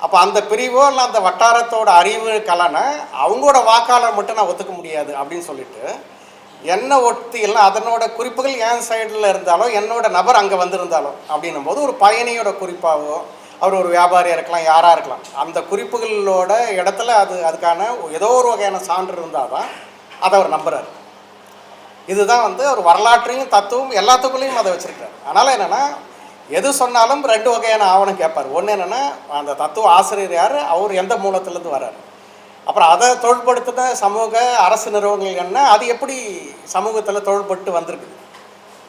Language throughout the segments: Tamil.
அப்போ அந்த பிரிவோ இல்லை அந்த வட்டாரத்தோட அறிவு கலனை அவங்களோட வாக்காளர் மட்டும் நான் ஒத்துக்க முடியாது அப்படின்னு சொல்லிட்டு என்ன ஒட்டி இல்லை அதனோட குறிப்புகள் என் சைடில் இருந்தாலும் என்னோட நபர் அங்கே வந்திருந்தாலும் அப்படின்னும் போது ஒரு பயணியோட குறிப்பாகவோ அவர் ஒரு வியாபாரியாக இருக்கலாம் யாராக இருக்கலாம் அந்த குறிப்புகளோட இடத்துல அது அதுக்கான ஏதோ ஒரு வகையான சான்று இருந்தால் தான் அதை அவர் நம்புறாரு. இதுதான் வந்து ஒரு வரலாற்றையும் தத்துவம் எல்லாத்துக்குள்ளேயும் அதை வச்சுருக்காரு அதனால் என்னென்னா எது சொன்னாலும் ரெண்டு வகையான ஆவணம் கேட்பார். ஒன்று என்னென்னா அந்த தத்துவ ஆசிரியர் யார்? அவர் எந்த மூலத்துலேருந்து வர்றார். அப்புறம் அதை தொழில்படுத்தின சமூக அரசு நிறுவனங்கள் என்ன அது எப்படி சமூகத்தில் தொழில்பட்டு வந்திருக்கு?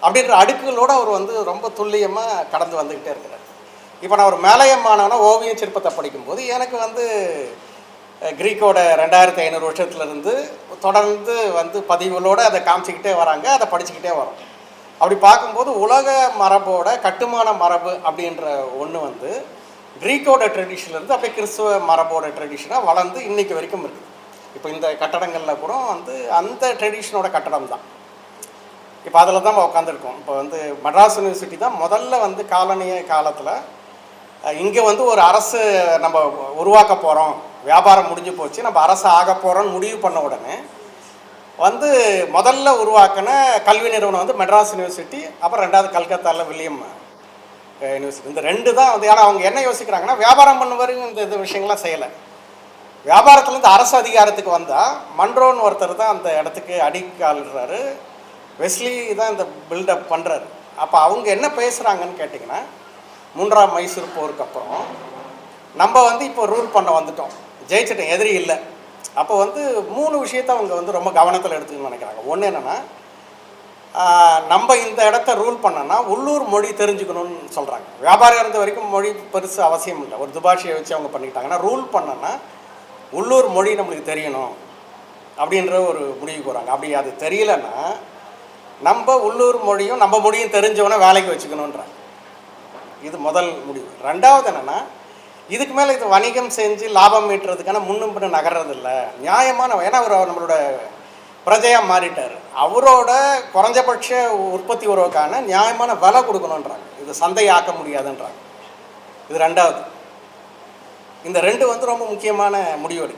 அப்படின்ற அடுக்குகளோடு அவர் வந்து ரொம்ப துல்லியமாக கடந்து வந்துக்கிட்டே இருக்கிறார். இப்போ நான் ஒரு மேலயம் மாணவனா ஓவியம் சிற்பத்தை படிக்கும்போது எனக்கு வந்து கிரீக்கோட ரெண்டாயிரத்தி ஐநூறு வருஷத்துலேருந்து தொடர்ந்து வந்து பதிவுகளோடு அதை காமிச்சிக்கிட்டே வராங்க அதை படிச்சுக்கிட்டே வரோம். அப்படி பார்க்கும்போது உலக மரபோட கட்டுமான மரபு அப்படின்ற ஒன்று வந்து க்ரீக்கோட ட்ரெடிஷன்லேருந்து அப்படியே கிறிஸ்துவ மரபோட ட்ரெடிஷனாக வளர்ந்து இன்னைக்கு வரைக்கும் இருக்குது இப்போ இந்த கட்டடங்களில் கூட வந்து அந்த ட்ரெடிஷனோட கட்டடம் தான். இப்போ அதில் தான் நம்ம உட்காந்துருக்கோம் இப்போ வந்து மெட்ராஸ் யூனிவர்சிட்டி தான் முதல்ல வந்து காலனிய காலத்தில் இங்கே வந்து ஒரு அரசு நம்ம உருவாக்க போகிறோம் வியாபாரம் முடிஞ்சு போச்சு. நம்ம அரசு ஆக போகிறோம்னு முடிவு பண்ண உடனே வந்து முதல்ல உருவாக்கின கல்வி நிறுவனம் வந்து மெட்ராஸ் யூனிவர்சிட்டி அப்புறம் ரெண்டாவது கல்கத்தாவில் வில்லியம் யூனிவர்சிட்டி. இந்த ரெண்டு தான் வந்து ஏன்னா அவங்க என்ன யோசிக்கிறாங்கன்னா வியாபாரம் பண்ண வரைக்கும் இந்த இது விஷயங்கள்லாம் செய்யலை. வியாபாரத்துலேருந்து அரசு அதிகாரத்துக்கு வந்தால் மன்றோன்னு ஒருத்தர் தான் அந்த இடத்துக்கு அடிக்கால்றாரு வெஸ்லி தான் இந்த பில்டப் பண்ணுறாரு அப்போ அவங்க என்ன பேசுகிறாங்கன்னு கேட்டிங்கன்னா மூன்றாம் மைசூர் போருக்கு அப்புறம் நம்ம வந்து இப்போ ரூல் பண்ண வந்துட்டோம். ஜெயிச்சிட்டோம். எதிரி இல்லை. அப்போ வந்து மூணு விஷயத்தை அவங்க வந்து ரொம்ப கவனத்தில் எடுத்துக்கணும்னு நினைக்கிறாங்க. ஒன்று என்னென்னா நம்ம இந்த இடத்த ரூல் பண்ணோன்னா உள்ளூர் மொழி தெரிஞ்சுக்கணும்னு சொல்கிறாங்க வியாபாரம் இருந்த வரைக்கும் மொழி பெருசு அவசியம் இல்லை. ஒரு துபாஷியை வச்சு அவங்க பண்ணிக்கிட்டாங்கன்னா ரூல் பண்ணோன்னா உள்ளூர் மொழி நம்மளுக்கு தெரியணும் அப்படின்ற ஒரு முடிவுக்கு வராங்க. அப்படி அது தெரியலன்னா நம்ம உள்ளூர் மொழியும் நம்ம மொழியும் தெரிஞ்சவனை வேலைக்கு வச்சுக்கணுன்றாங்க இது முதல் முடிவு. ரெண்டாவது என்னென்னா இதுக்கு மேலே இது வணிகம் செஞ்சு லாபம் ஈட்டுறதுக்கான முன்னும் பின்னும் நகர்றது இல்லை நியாயமான ஏன்னா அவர் நம்மளோட பிரஜையாக மாறிட்டார். அவரோட குறைஞ்சபட்ச உற்பத்தி உறவுக்கான நியாயமான விலை கொடுக்கணுன்றாங்க இது சந்தையாக்க முடியாதுன்றாங்க. இது ரெண்டாவது. இந்த ரெண்டு வந்து ரொம்ப முக்கியமான முடிவு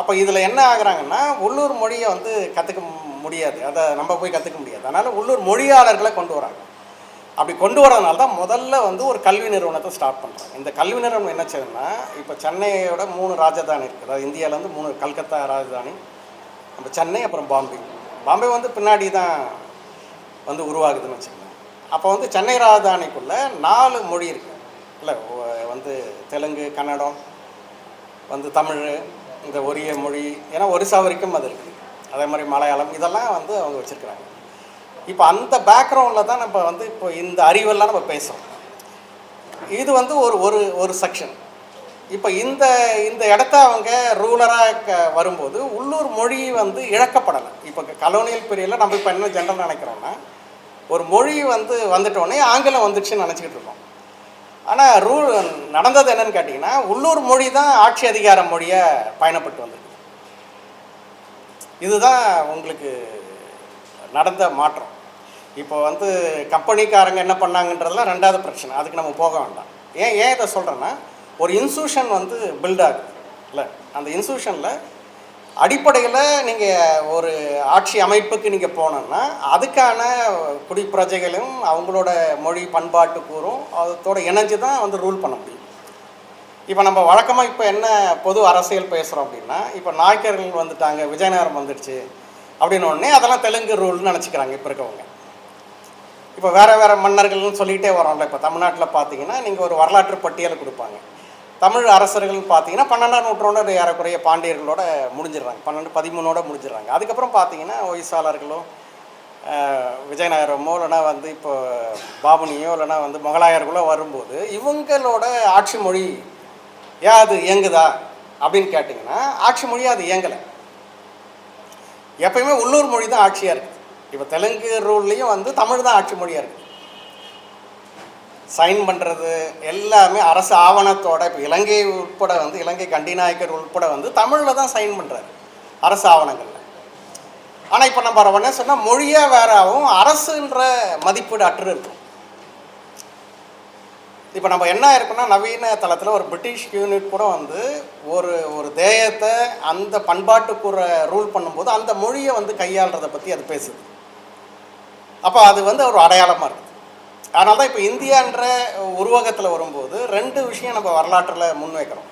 அப்போ இதில் என்ன ஆகுறாங்கன்னா உள்ளூர் மொழியை வந்து கற்றுக்க முடியாது. அதை நம்ம போய் கற்றுக்க முடியாது. அதனால் உள்ளூர் மொழியாளர்களை கொண்டு வராங்க. அப்படி கொண்டு வரதுனால தான் முதல்ல வந்து ஒரு கல்வி நிறுவனத்தை ஸ்டார்ட் பண்ணுறாங்க இந்த கல்வி நிறுவனம் என்ன செய்யணும்னா இப்போ சென்னையோட மூணு ராஜதானி இருக்குது அதாவது இந்தியாவில் வந்து மூணு கல்கத்தா ராஜதானி நம்ம சென்னை அப்புறம் பாம்பே. பாம்பே வந்து பின்னாடி தான் வந்து உருவாகுதுன்னு வச்சுக்கோங்க. அப்போ வந்து சென்னை ராஜதானிக்குள்ளே நாலு மொழி இருக்குது இல்லை வந்து தெலுங்கு கன்னடம் வந்து தமிழ் இந்த ஒரிய மொழி ஏன்னா ஒரிசா வரைக்கும் அது இருக்குது அதே மாதிரி மலையாளம் இதெல்லாம் வந்து அவங்க வச்சுருக்குறாங்க. இப்போ அந்த பேக்ரவுண்டில் தான் நம்ம வந்து இப்போ இந்த அறிவெல்லாம் நம்ம பேசுகிறோம் இது வந்து ஒரு ஒரு ஒரு செக்ஷன் இப்போ இந்த இந்த இடத்த அவங்க ரூலராக க வரும்போது உள்ளூர் மொழி வந்து இழக்கப்படலை. இப்போ கலோனியல் பீரியடில் நம்ம இப்போ என்ன ஜென்ரல் நினைக்கிறோன்னா ஒரு மொழி வந்து வந்துட்டோடனே ஆங்கிலம் வந்துடுச்சுன்னு நினச்சிக்கிட்டு இருக்கோம். ஆனால் ரூல் நடந்தது என்னன்னு கேட்டிங்கன்னா உள்ளூர் மொழி தான் ஆட்சி அதிகார மொழியை பயணப்பட்டு வந்திருக்கு இதுதான் உங்களுக்கு நடந்த மாற்றம். இப்போ வந்து கம்பெனிக்காரங்க என்ன பண்ணாங்கன்றதெல்லாம் ரெண்டாவது பிரச்சனை. அதுக்கு நம்ம போக வேண்டாம். ஏன் ஏன் இதை சொல்கிறேன்னா ஒரு இன்ஸ்டியூஷன் வந்து பில்ட் ஆகுது. இல்லை அந்த இன்ஸ்டியூஷனில் அடிப்படையில் நீங்கள் ஒரு ஆட்சி அமைப்புக்கு நீங்கள் போனோன்னா அதுக்கான குடி பிரஜைகளும் அவங்களோட மொழி பண்பாட்டு கூறும் அதோட இணைஞ்சு தான் வந்து ரூல் பண்ண முடியும். இப்போ நம்ம வழக்கமாக இப்போ என்ன பொது அரசியல் பேசுகிறோம் அப்படின்னா இப்போ நாயக்கர்கள் வந்துட்டாங்க விஜயநகரம் வந்துடுச்சு அப்படின்னு உடனே அதெல்லாம் தெலுங்கு ரூல்னு நினச்சிக்கிறாங்க இப்போ இருக்கவங்க. இப்போ வேறு வேறு மன்னர்கள்னு சொல்லிகிட்டே வரோம்ல இப்போ தமிழ்நாட்டில் பார்த்தீங்கன்னா நீங்கள் ஒரு வரலாற்று பட்டியலை கொடுப்பாங்க. தமிழ் அரசர்கள்னு பார்த்தீங்கன்னா பன்னெண்டாம் நூற்றாண்டோட ஏறக்குறைய பாண்டியர்களோட முடிஞ்சிடுறாங்க. பன்னெண்டு பதிமூணோட முடிஞ்சிடுறாங்க. அதுக்கப்புறம் பார்த்தீங்கன்னா ஒய்சாளர்களோ விஜயநகரமோ இல்லைனா வந்து இப்போ பாபுனியோ இல்லைனா வந்து முகலாயர்களோ வரும்போது இவங்களோட ஆட்சி மொழி ஏன் அது இயங்குதா அப்படின்னு கேட்டிங்கன்னா ஆட்சி மொழி அது இயங்கலை. எப்பயுமே உள்ளூர் மொழி தான் ஆட்சியாக இருக்குது இப்போ தெலுங்கு ரூல்லையும் வந்து தமிழ் தான் ஆட்சி மொழியாக இருக்குது சைன் பண்ணுறது எல்லாமே அரசு ஆவணத்தோட இப்போ இலங்கை உட்பட வந்து இலங்கை கண்டிநாயக்கர் உட்பட வந்து தமிழில் தான் சைன் பண்ணுறாரு அரசு ஆவணங்களில். ஆனால் இப்போ நம்ம என்ன சொன்னால் மொழியாக வேறாவும் அரசுன்ற மதிப்பீடு அற்று இருக்கும். இப்போ நம்ம என்ன இருக்குன்னா நவீன தளத்தில் ஒரு பிரிட்டிஷ் யூனிட் கூட வந்து ஒரு ஒரு தேயத்தை அந்த பண்பாட்டுக்குற ரூல் பண்ணும்போது அந்த மொழியை வந்து கையாளுறதை பற்றி அது பேசுது. அப்போ அது வந்து ஒரு அடையாளமாக இருக்குது அதனால தான் இப்போ இந்தியான்ற உருவகத்தில் வரும்போது ரெண்டு விஷயம் நம்ம வரலாற்றில் முன்வைக்கிறோம்.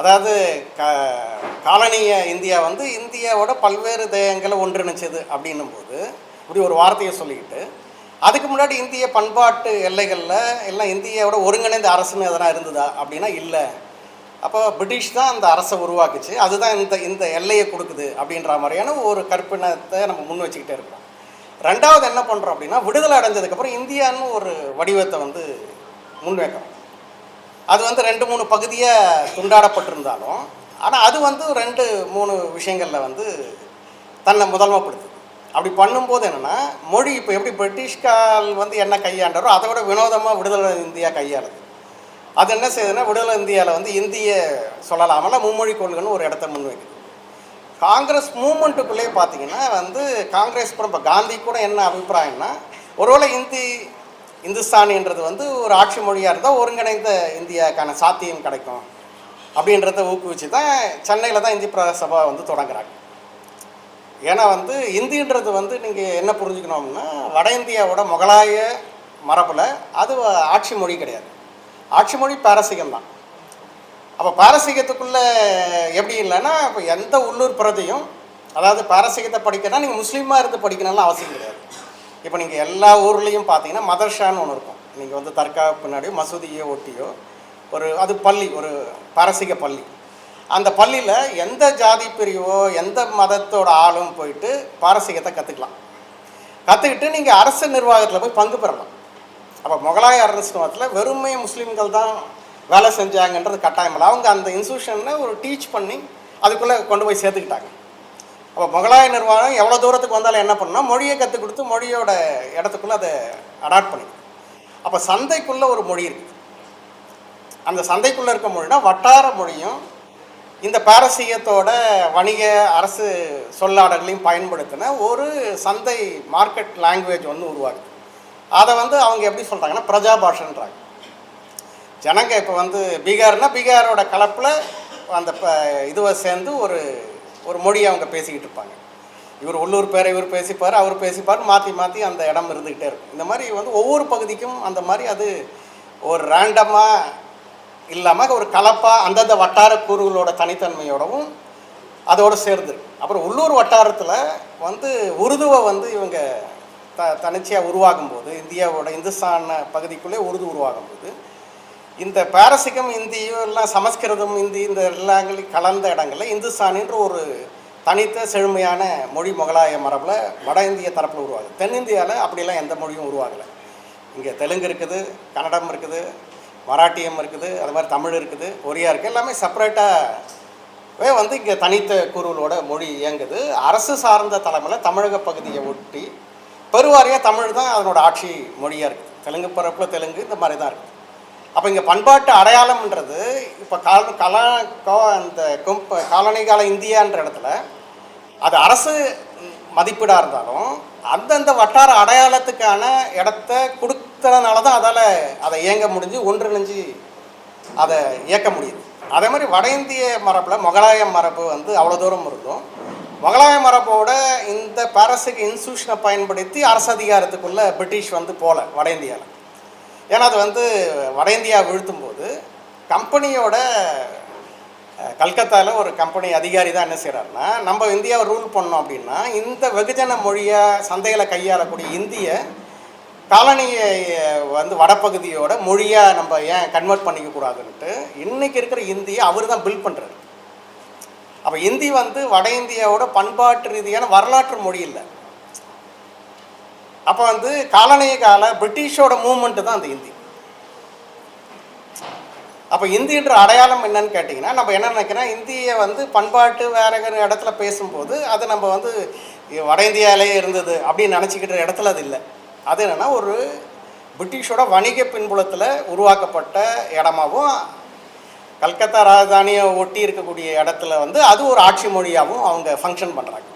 அதாவது க காலனிய இந்தியா வந்து இந்தியாவோட பல்வேறு தேயங்களை ஒன்றிணைச்சது அப்படின்னும் போது இப்படி ஒரு வார்த்தையை சொல்லிக்கிட்டு அதுக்கு முன்னாடி இந்திய பண்பாட்டு எல்லைகளில் எல்லாம் இந்தியாவோட ஒருங்கிணைந்த அரசுன்னு எதனா இருந்ததா அப்படின்னா இல்லை. அப்போ பிரிட்டிஷ் தான் அந்த அரசை உருவாக்குச்சு. அதுதான் இந்த இந்த எல்லையை கொடுக்குது அப்படின்ற மாதிரியான ஒரு கற்பனத்தை நம்ம முன் வச்சுக்கிட்டே இருக்கிறோம். ரெண்டாவது என்ன பண்ணுறோம் அப்படின்னா விடுதலை அடைஞ்சதுக்கப்புறம் இந்தியான்னு ஒரு வடிவத்தை வந்து முன்வைக்கிறோம். அது வந்து ரெண்டு மூணு பகுதியாக துண்டாடப்பட்டிருந்தாலும் ஆனால் அது வந்து ரெண்டு மூணு விஷயங்களில் வந்து தன்னை முதன்மைப்படுத்துது. அப்படி பண்ணும்போது என்னென்னா மொழி இப்போ எப்படி பிரிட்டிஷ்கால் வந்து என்ன கையாண்டாரோ அதை விட வினோதமாக விடுதலை இந்தியா கையாளுது. அது என்ன செய்யுதுன்னா விடுதலை இந்தியாவில் வந்து இந்திய சொல்லலாமல் மும்மொழி கொள்கைன்னு ஒரு இடத்த முன்வைக்குது. காங்கிரஸ் மூமெண்ட்டுக்குள்ளேயே பார்த்தீங்கன்னா வந்து காங்கிரஸ் கூட இப்போ காந்தி கூட என்ன அபிப்பிராயம்னா ஒருவேளை இந்தி இந்துஸ்தானின்றது வந்து ஒரு ஆட்சி மொழியாக இருந்தால் ஒருங்கிணைந்த இந்தியாவுக்கான சாத்தியம் கிடைக்கும் அப்படின்றத ஊக்குவிச்சு தான் சென்னையில் தான் இந்தி பிரதேச சபா வந்து தொடங்குறாங்க. ஏன்னா வந்து இந்தின்றது வந்து நீங்கள் என்ன புரிஞ்சுக்கணும்னா வட இந்தியாவோட முகலாய மரபில் அது ஆட்சி மொழி கிடையாது. ஆட்சி மொழி பாரசீகம் தான் அப்போ பாரசீகத்துக்குள்ளே எப்படி இல்லைன்னா இப்போ எந்த உள்ளூர் பிரதையும் அதாவது பாரசீகத்தை படிக்கணும்னா நீங்கள் முஸ்லீமாக இருந்து படிக்கணும்னு அவசியம் கிடையாது. இப்போ நீங்கள் எல்லா ஊர்லேயும் பார்த்தீங்கன்னா மதர்ஷான்னு ஒன்று இருக்கும். நீங்கள் வந்து தர்கா பின்னாடியோ மசூதியோ ஒட்டியோ ஒரு அது பள்ளி ஒரு பாரசீக பள்ளி. அந்த பள்ளியில் எந்த ஜாதி பிரிவோ எந்த மதத்தோட ஆளும் போயிட்டு பாரசீகத்தை கற்றுக்கலாம் கற்றுக்கிட்டு நீங்கள் அரசு நிர்வாகத்தில் போய் பங்கு பெறலாம். அப்போ முகலாய அரசுவத்தில் வெறுமை முஸ்லீம்கள் தான் வேலை செஞ்சாங்கன்றது கட்டாயம் இல்லை. அவங்க அந்த இன்ஸ்டியூஷனை ஒரு டீச் பண்ணி அதுக்குள்ளே கொண்டு போய் சேர்த்துக்கிட்டாங்க. அப்போ முகலாய நிர்வாகம் எவ்வளோ தூரத்துக்கு வந்தாலும் என்ன பண்ணால் மொழியை கற்றுக் கொடுத்து மொழியோட இடத்துக்குள்ளே அதை அடாப்ட் பண்ணி அப்போ சந்தைக்குள்ளே ஒரு மொழி இருக்குது அந்த சந்தைக்குள்ளே இருக்க மொழினா வட்டார மொழியும் இந்த பாரசீகத்தோட வணிக அரசு சொல்லாடலையும் பயன்படுத்தின ஒரு சந்தை மார்க்கெட் லாங்குவேஜ் வந்து உருவாகுது அதை வந்து அவங்க எப்படி சொல்கிறாங்கன்னா பிரஜா பாஷன்றாங்க ஜனங்க இப்போ வந்து பீகார்னால் பீகாரோட கலப்பில் அந்த ப இதுவை சேர்ந்து ஒரு ஒரு மொழியை அவங்க பேசிக்கிட்டு இருப்பாங்க. இவர் உள்ளூர் பேரை இவர் பேசிப்பார் அவர் பேசிப்பார் மாற்றி மாற்றி அந்த இடம் இருந்துக்கிட்டே இருக்கும். இந்த மாதிரி வந்து ஒவ்வொரு பகுதிக்கும் அந்த மாதிரி அது ஒரு ரேண்டமாக இல்லாமல் ஒரு கலப்பாக அந்தந்த வட்டார கூறுகளோட தனித்தன்மையோடவும் அதோடு சேர்ந்து அப்புறம் உள்ளூர் வட்டாரத்தில் வந்து உருதுவை வந்து இவங்க த தனிச்சையாக உருவாகும் போது இந்தியாவோட இந்துஸ்தான பகுதிக்குள்ளே உருது உருவாகும் போது இந்த பாரசீகம் இந்தியும் எல்லாம் சமஸ்கிருதம் இந்தி இந்த எல்லாங்களையும் கலந்த இடங்களில் இந்துஸ்தானின்ற ஒரு தனித்த செழுமையான மொழி முகலாய மரபில் வட இந்திய தரப்பில் உருவாகுது. தென்னிந்தியாவில் அப்படிலாம் எந்த மொழியும் உருவாகலை. இங்கே தெலுங்கு இருக்குது கன்னடம் இருக்குது மராட்டியம் இருக்குது அது மாதிரி தமிழ் இருக்குது ஒரியா இருக்குது எல்லாமே செப்பரேட்டாகவே வந்து இங்கே தனித்த கூறுகளோட மொழி இயங்குது. அரசு சார்ந்த தலைமையில் தமிழக பகுதியை ஒட்டி பெருவாரியாக தமிழ் தான் அதனோட ஆட்சி மொழியாக இருக்குது. தெலுங்கு பரப்பில் தெலுங்கு இந்த மாதிரி தான் இருக்குது. அப்போ இங்கே பண்பாட்டு அடையாளம்ன்றது இப்போ கால கலா கோ அந்த கொம்ப காலனி கால இந்தியான்ற இடத்துல அது அரசு மதிப்பீடாக இருந்தாலும் அந்தந்த வட்டார அடையாளத்துக்கான இடத்த கொடுத்ததுனால தான் அதால் அதை இயங்க முடிஞ்சு ஒன்றிணைஞ்சு அதை இயக்க முடியுது. அதே மாதிரி வட இந்திய மரபில் மொகலாய மரபு வந்து அவ்வளோ தூரம் இருந்தோம் மொகலாய மரபோட இந்த பாரசீக இன்ஸ்டியூஷனை பயன்படுத்தி அரசு அதிகாரத்துக்குள்ளே பிரிட்டிஷ் வந்து போகல வட இந்தியாவில் ஏன்னா அது வந்து வட இந்தியா வீழ்த்தும் போது கம்பெனியோட கல்கத்தாவில் ஒரு கம்பெனி அதிகாரி தான் என்ன செய்கிறாருன்னா நம்ம இந்தியாவை ரூல் பண்ணோம் அப்படின்னா இந்த வெகுஜன மொழியாக சந்தையில் கையாளக்கூடிய இந்திய காலனியை வந்து வடப்பகுதியோட மொழியாக நம்ம ஏன் கன்வெர்ட் பண்ணிக்க கூடாதுன்ட்டு இன்றைக்கி இருக்கிற இந்தியை அவர் தான் பில்ட் பண்ணுறாரு அப்போ இந்தி வந்து வட இந்தியாவோட பண்பாட்டு ரீதியான வரலாற்று மொழி இல்லை. அப்போ வந்து காலனிய கால பிரிட்டிஷோட மூமெண்ட்டு தான் அந்த இந்தி. அப்போ இந்தின்ற அடையாளம் என்னன்னு கேட்டிங்கன்னா நம்ம என்ன நினைக்கிறோம் இந்தியை வந்து பண்பாட்டு வேற இடத்துல பேசும்போது அது நம்ம வந்து வட இந்தியாவிலே இருந்தது அப்படின்னு நினச்சிக்கிட்ட இடத்துல அது இல்லை. அது என்னென்னா ஒரு பிரிட்டிஷோட வணிக பின்புலத்தில் உருவாக்கப்பட்ட இடமாவும் கல்கத்தா ராஜதானியை ஒட்டி இருக்கக்கூடிய இடத்துல வந்து அது ஒரு ஆட்சி மொழியாகவும் அவங்க ஃபங்க்ஷன் பண்ணுறாங்க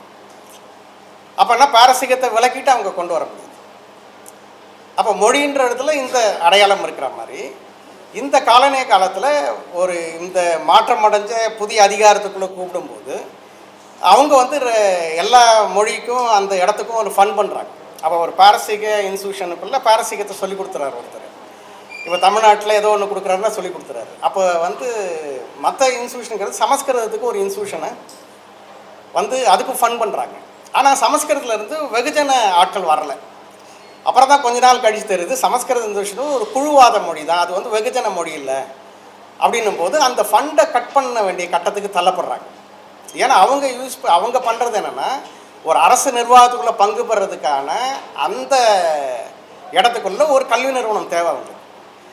அப்போனா பாரசீகத்தை விளக்கிட்டு அவங்க கொண்டு வர முடியுது. அப்போ மொழின்ற இடத்துல இந்த அடையாளம் இருக்கிற மாதிரி இந்த காலனிய காலத்தில் ஒரு இந்த மாற்றம் அடைஞ்ச புதிய அதிகாரத்துக்குள்ளே கூப்பிடும்போது அவங்க வந்து எல்லா மொழிக்கும் அந்த இடத்துக்கும் ஒரு ஃபன் பண்ணுறாங்க அப்போ ஒரு பாரசீக இன்ஸ்டியூஷனுக்குள்ளே பாரசீகத்தை சொல்லி கொடுத்துறாரு ஒருத்தர். இப்போ தமிழ்நாட்டில் ஏதோ ஒன்று கொடுக்குறாருன்னா சொல்லி கொடுத்துறாரு. அப்போ வந்து மற்ற இன்ஸ்டியூஷனுங்கிறது சமஸ்கிருதத்துக்கு ஒரு இன்ஸ்டியூஷனை வந்து அதுக்கு ஃபன் பண்ணுறாங்க ஆனால் சமஸ்கிருதத்துலேருந்து வெகுஜன ஆட்கள் வரல. அப்புறம் தான் கொஞ்ச நாள் கழித்து தெரியுது சமஸ்கிருத இன்ஸ்டியூஷனும் ஒரு குழுவாத மொழி தான். அது வந்து வெகுஜன மொழி இல்லை. அப்படின்னும் போது அந்த ஃபண்டை கட் பண்ண வேண்டிய கட்டத்துக்கு தள்ளப்படுறாங்க. ஏன்னா அவங்க யூஸ் அவங்க பண்ணுறது என்னென்னா ஒரு அரசு நிர்வாகத்துக்குள்ளே பங்கு பெறதுக்கான அந்த இடத்துக்குள்ள ஒரு கல்வி நிறுவனம் தேவை வந்து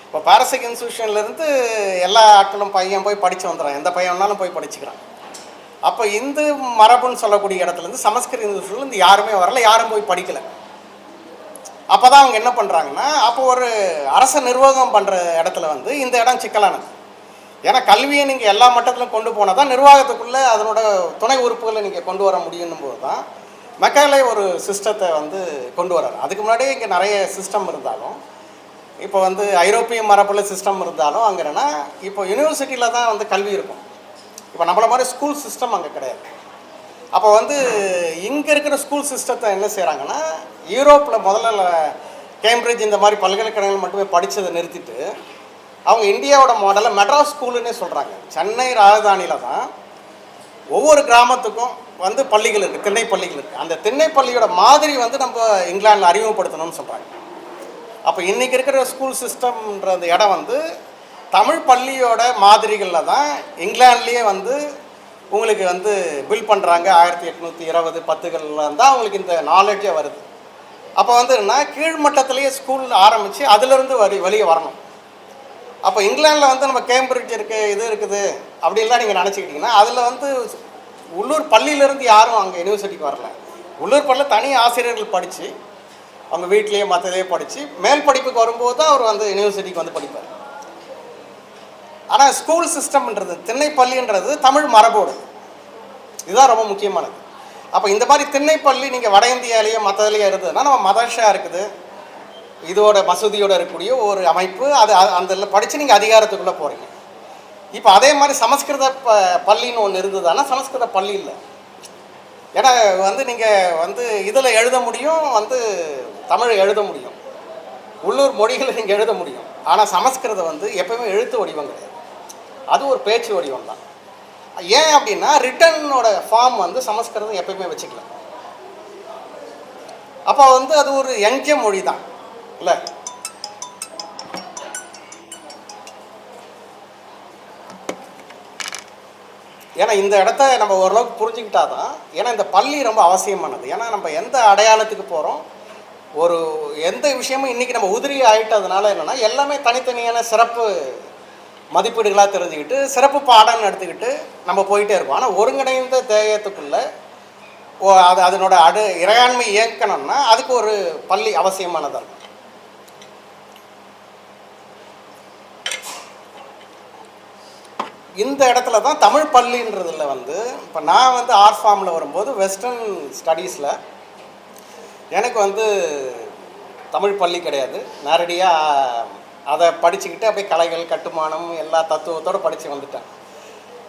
இப்போ பாரசிக் இன்ஸ்டியூஷன்லேருந்து எல்லா ஆட்களும் பையன் போய் படித்து வந்துடுறான். எந்த பையன் வேணாலும் போய் படிச்சுக்கிறான். அப்போ இந்து மரபுன்னு சொல்லக்கூடிய இடத்துலேருந்து சமஸ்கிருத யாருமே வரல யாரும் போய் படிக்கலை. அப்போ தான் அவங்க என்ன பண்ணுறாங்கன்னா அப்போ ஒரு அரச நிர்வாகம் பண்ணுற இடத்துல வந்து இந்த இடம் சிக்கலானது. ஏன்னா கல்வியை நீங்கள் எல்லா மட்டத்திலும் கொண்டு போனால் தான் நிர்வாகத்துக்குள்ளே அதனோட துணை உறுப்புகளை நீங்கள் கொண்டு வர முடியும் போது தான் மெக்காலே ஒரு சிஸ்டத்தை வந்து கொண்டு வர்றாரு. அதுக்கு முன்னாடியே இங்கே நிறைய சிஸ்டம் இருந்தாலும் இப்போ வந்து ஐரோப்பிய மரபுல சிஸ்டம் இருந்தாலும் அங்கே என்னென்னா இப்போ யூனிவர்சிட்டியில் தான் வந்து கல்வி இருக்கும். இப்போ நம்மளை மாதிரி ஸ்கூல் சிஸ்டம் அங்கே கிடையாது. அப்போ வந்து இங்கே இருக்கிற ஸ்கூல் சிஸ்டத்தை என்ன செய்கிறாங்கன்னா யூரோப்பில் முதல்ல கேம்பிரிட்ஜ் இந்த மாதிரி பல்கலைக்கழகங்கள் மட்டுமே படித்ததை நிறுத்திட்டு அவங்க இந்தியாவோட மாடலை மெட்ராஸ் ஸ்கூலுன்னே சொல்கிறாங்க சென்னை ராஜதானியில் தான் ஒவ்வொரு கிராமத்துக்கும் வந்து பள்ளிகள் இருக்குது திண்ணை பள்ளிகள் இருக்குது அந்த திண்ணை பள்ளியோட மாதிரி வந்து நம்ம இங்கிலாந்தில் அறிமுகப்படுத்தணும்னு சொல்கிறாங்க அப்போ இன்றைக்கி இருக்கிற ஸ்கூல் சிஸ்டம்ன்ற அந்த இடம் வந்து தமிழ் பள்ளியோட மாதிரிகளில் தான் இங்கிலாந்துலேயே வந்து உங்களுக்கு வந்து பில் பண்ணுறாங்க ஆயிரத்தி எட்நூற்றி இருபது பத்துகளில் தான் உங்களுக்கு இந்த நாலேஜே வருது. அப்போ வந்து என்ன கீழ்மட்டத்திலேயே ஸ்கூல் ஆரம்பித்து அதுலேருந்து வரி வெளியே வரணும். அப்போ இங்கிலாந்தில் வந்து நம்ம கேம்பிரிட்ஜ் இருக்குது இது இருக்குது அப்படின்லாம் நீங்கள் நினச்சிக்கிட்டிங்கன்னா அதில் வந்து உள்ளூர் பள்ளியிலேருந்து யாரும் அங்கே யூனிவர்சிட்டிக்கு வரல. உள்ளூர் பள்ளியில் தனி ஆசிரியர்கள் படித்து அவங்க வீட்லேயே மற்றதே படித்து மேல் படிப்புக்கு வரும்போது தான் அவர் வந்து யூனிவர்சிட்டிக்கு வந்து படிப்பார். ஆனால் ஸ்கூல் சிஸ்டம்ன்றது திண்ணைப்பள்ளின்றது தமிழ் மரபோடு. இதுதான் ரொம்ப முக்கியமானது. அப்போ இந்த மாதிரி திண்ணைப்பள்ளி நீங்கள் வட இந்தியாலேயோ மற்றதுலேயோ இருந்ததுன்னா நம்ம மதர்ஷா இருக்குது. இதோட மசூதியோட இருக்கக்கூடிய ஒரு அமைப்பு. அது அந்த படித்து நீங்கள் அதிகாரத்துக்குள்ளே போகிறீங்க இப்போ அதே மாதிரி சமஸ்கிருத ப பள்ளின்னு ஒன்று இருந்ததுன்னா சமஸ்கிருத பள்ளி இல்லை. ஏன்னா வந்து நீங்கள் வந்து இதில் எழுத முடியும் வந்து தமிழ் எழுத முடியும். உள்ளூர் மொழிகளை நீங்கள் எழுத முடியும். ஆனால் சமஸ்கிருதம் வந்து எப்பவுமே எழுத்து வடிவம் கிடையாது. அது ஒரு பேச்சு வடிவம் தான். ஏன் அப்படின்னா ரிட்டனோட ஃபார்ம் வந்து சமஸ்கிருதம் எப்பயுமே வச்சுக்கல. அப்போ வந்து அது ஒரு எங்கே மொழி தான் இல்லை? ஏன்னா இந்த இடத்த நம்ம ஓரளவுக்கு புரிஞ்சுக்கிட்டா தான் ஏன்னா இந்த பள்ளி ரொம்ப அவசியமானது. ஏன்னா நம்ம எந்த அடையாளத்துக்கு போகிறோம் ஒரு எந்த விஷயமும் இன்றைக்கி நம்ம உதிரி ஆகிட்டதுனால என்னென்னா எல்லாமே தனித்தனியான சிறப்பு மதிப்பீடுகளாக தெரிஞ்சுக்கிட்டு சிறப்பு பாடம்னு எடுத்துக்கிட்டு நம்ம போயிட்டே இருக்கோம். ஆனால் ஒருங்கிணைந்த தேயத்துக்குள்ளே ஓ அது அதனோட அடு இறையாண்மை இயக்கணும்னா அதுக்கு ஒரு பள்ளி அவசியமானதாக இருக்கும் இந்த இடத்துல தான் தமிழ் பள்ளின்றதுல வந்து இப்போ நான் வந்து ஆர்ட் ஃபார்மில் வரும்போது வெஸ்டர்ன் ஸ்டடீஸில் எனக்கு வந்து தமிழ் பள்ளி கிடையாது. நேரடியாக அதை படிச்சுக்கிட்டு அப்படியே கலைகள் கட்டுமானம் எல்லா தத்துவத்தோடு படித்து வந்துட்டேன்.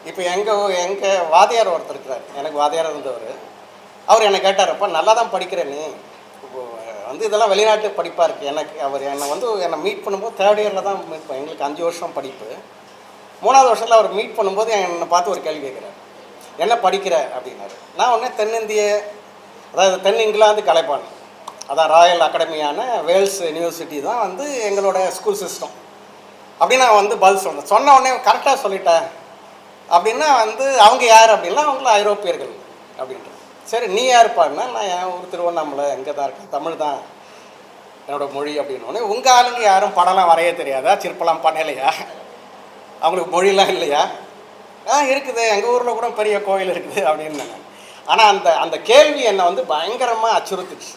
இப்போ எங்கள் எங்கள் வாதியார் ஒருத்தர் இருக்கிறார். எனக்கு வாதியார் இருந்தவர். அவர் என்னை கேட்டாரப்பா நல்லா தான் படிக்கிற நீ. வந்து இதெல்லாம் வெளிநாட்டு படிப்பாக இருக்குது எனக்கு அவர் என்னை வந்து என்னை மீட் பண்ணும்போது தேர்ட் இயரில் தான் மீட் பண்ண எங்களுக்கு அஞ்சு வருஷம் படிப்பு. மூணாவது வருஷத்தில் அவர் மீட் பண்ணும்போது என்னை பார்த்து ஒரு கேள்வி கேட்குறாரு. என்ன படிக்கிற? அப்படின்னாரு. நான் உடனே தென்னிந்திய அதாவது தென் இங்கிலாந்து கலைப்பாணி. அதான் ராயல் அகாடமியான வேல்ஸ் யூனிவர்சிட்டி தான் வந்து எங்களோட ஸ்கூல் சிஸ்டம் அப்படின்னு நான் வந்து பதில் சொன்னேன் சொன்ன உடனே கரெக்டாக சொல்லிட்டேன். அப்படின்னா வந்து அவங்க யார் அப்படின்னா அவங்கள ஐரோப்பியர்கள் அப்படின்ட்டு. சரி நீ யாருப்பான்னா நான் என் ஊர் திருவண்ணாமலை எங்கே தான் இருக்கேன். தமிழ் தான் என்னோட மொழி அப்படின்னோடனே உங்கள் ஆளுங்க யாரும் படம்லாம் வரைய தெரியாதா? சிற்பலாம் பண்ணலையா? அவங்களுக்கு மொழிலாம் இல்லையா? ஆ இருக்குது. எங்கள் ஊரில் கூட பெரிய கோயில் இருக்குது அப்படின்னு. ஆனால் அந்த அந்த கேள்வி என்னை வந்து பயங்கரமாக அச்சுறுத்துச்சு.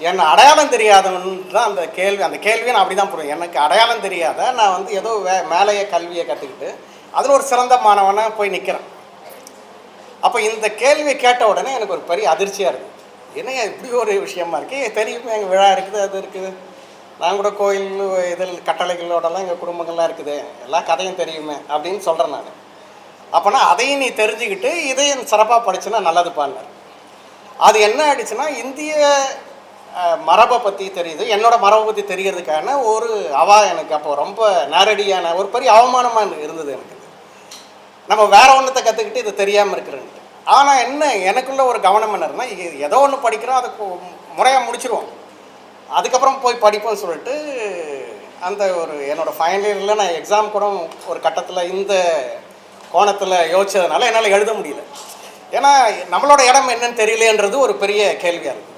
என்னை அடையாளம் தெரியாதவன் தான் அந்த கேள்வி அந்த கேள்வியை நான் அப்படி தான் புரியும் எனக்கு அடையாளம் தெரியாத நான் வந்து ஏதோ வே மேலேயே கல்வியை கற்றுக்கிட்டு அதில் ஒரு சிறந்த மாணவனாக போய் நிற்கிறேன் அப்போ இந்த கேள்வியை கேட்ட உடனே எனக்கு ஒரு பெரிய அதிர்ச்சியாக இருக்குது என்னங்க இப்படி ஒரு விஷயமா இருக்குது தெரியுமே எங்கள் விழா இருக்குது அது இருக்குது. நான் கூட கோயில் இதில் கட்டளைகளோடலாம் எங்கள் குடும்பங்கள்லாம் இருக்குது. எல்லா கதையும் தெரியுமே அப்படின்னு சொல்கிறேன் நான். அப்போனா அதையும் நீ தெரிஞ்சுக்கிட்டு இதையும் சிறப்பாக படிச்சுன்னா நல்லதுப்பான்னார் அது என்ன ஆயிடுச்சுன்னா இந்திய மரபை பற்றி தெரியுது. என்னோட மரபை பற்றி தெரியறதுக்கான ஒரு அவா எனக்கு அப்போ ரொம்ப நேரடியான ஒரு பெரிய அவமானமாக இருந்தது எனக்கு. நம்ம வேற ஒன்றத்தை கற்றுக்கிட்டு இது தெரியாமல் இருக்கிறேன்ட்டு ஆனால் என்ன எனக்குள்ள ஒரு கவனம் என்னன்னா இது ஏதோ ஒன்று படிக்கிறோம் அதை முறையாக முடிச்சிருவோம். அதுக்கப்புறம் போய் படிப்போம்னு சொல்லிட்டு அந்த ஒரு என்னோடய ஃபைனல் இயரில் நான் எக்ஸாம் கூட ஒரு கட்டத்தில் இந்த கோணத்தில் யோசிச்சதுனால என்னால் எழுத முடியல. ஏன்னா நம்மளோட இடம் என்னன்னு தெரியலேன்றது ஒரு பெரிய கேள்வியாக இருக்குது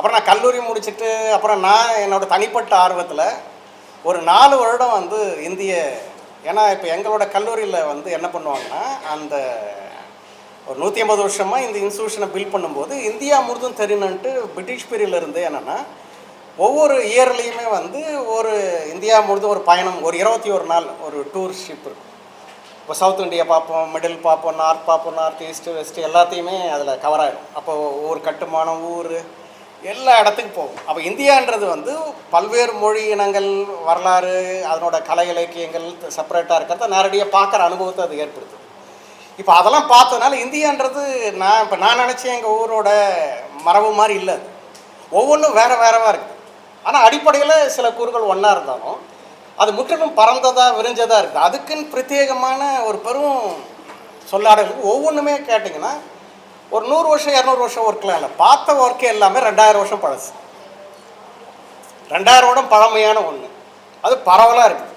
அப்புறம் நான் கல்லூரி முடிச்சுட்டு அப்புறம் நான் என்னோட தனிப்பட்ட ஆர்வத்தில் ஒரு நாலு வருடம் வந்து இந்திய ஏன்னா இப்போ எங்களோட கல்லூரியில் வந்து என்ன பண்ணுவாங்கன்னா அந்த ஒரு நூற்றி ஐம்பது வருஷமாக இந்த இன்ஸ்டியூஷனை பில்ட் பண்ணும்போது இந்தியா முழுதும் தெரியணுன்ட்டு பிரிட்டிஷ் பீரியட்லேருந்து என்னென்னா ஒவ்வொரு இயர்லேயுமே வந்து ஒரு இந்தியா முழுதும் ஒரு பயணம் ஒரு இருபத்தி ஒரு நாள் ஒரு டூர் ஷிப் இருக்கும். இப்போ சவுத் இந்தியா பார்ப்போம் மிடில் பார்ப்போம் நார்த் பார்ப்போம் நார்த் ஈஸ்ட் வெஸ்ட்டு எல்லாத்தையுமே அதில் கவர் ஆகிடும் அப்போது ஊர் கட்டுமானம் ஊர் எல்லா இடத்துக்கும் போகும். அப்போ இந்தியான்றது வந்து பல்வேறு மொழி இனங்கள் வரலாறு அதனோட கலை இலக்கியங்கள் செப்பரேட்டாக இருக்கிறத நேரடியாக பார்க்குற அனுபவத்தை அது ஏற்படுத்தும். இப்போ அதெல்லாம் பார்த்ததுனால இந்தியான்றது நான் இப்போ நான் நினச்சேன் எங்கள் ஊரோட மரபு மாதிரி இல்லை ஒவ்வொன்றும் வேறு வேறவா இருக்குது. ஆனால் அடிப்படையில் சில கூறுகள் ஒன்றா இருந்தாலும் அது முற்றிலும் பறந்ததாக விரிஞ்சதாக இருக்குது. அதுக்குன்னு பிரத்யேகமான ஒரு பெரும் சொல்லாடல் ஒவ்வொன்றுமே கேட்டிங்கன்னா ஒரு நூறு வருஷம் இரநூறு வருஷம் ஒர்க்லாம் இல்லை. பார்த்த ஒர்க்கே எல்லாமே ரெண்டாயிரம் வருஷம் பழசு. ரெண்டாயிரம் வருடம் பழமையான ஒன்று அது பரவலாக இருக்குது